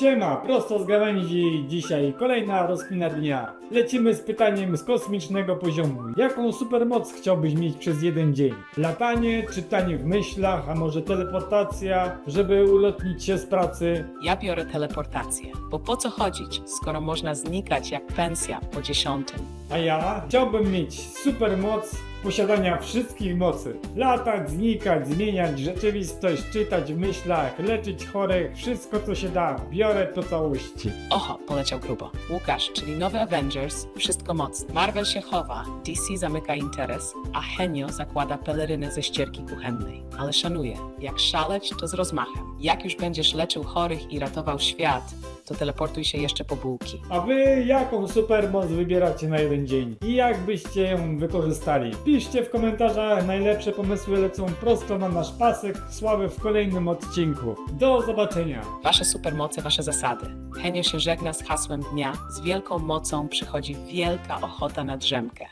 Siema, prosto z gałęzi. Dzisiaj kolejna rozkmina dnia. Lecimy z pytaniem z kosmicznego poziomu. Jaką supermoc chciałbyś mieć przez jeden dzień? Latanie, czytanie w myślach, a może teleportacja, żeby ulotnić się z pracy? Ja biorę teleportację, bo po co chodzić, skoro można znikać jak pensja po dziesiątym? A ja chciałbym mieć supermoc posiadania wszystkich mocy. Latać, znikać, zmieniać rzeczywistość, czytać w myślach, leczyć chorych, wszystko co się da. Biorę to całości. Oho, poleciał grubo. Łukasz, czyli nowy Avengers, wszystko mocne. Marvel się chowa, DC zamyka interes, a Henio zakłada pelerynę ze ścierki kuchennej. Ale szanuję, jak szaleć, to z rozmachem. Jak już będziesz leczył chorych i ratował świat, to teleportuj się jeszcze po bułki. A wy jaką supermoc wybieracie na jeden dzień? I jak byście ją wykorzystali? Piszcie w komentarzach, najlepsze pomysły lecą prosto na nasz pasek sławy w kolejnym odcinku. Do zobaczenia! Wasze supermoce, wasze zasady. Henio się żegna z hasłem dnia. Z wielką mocą przychodzi wielka ochota na drzemkę.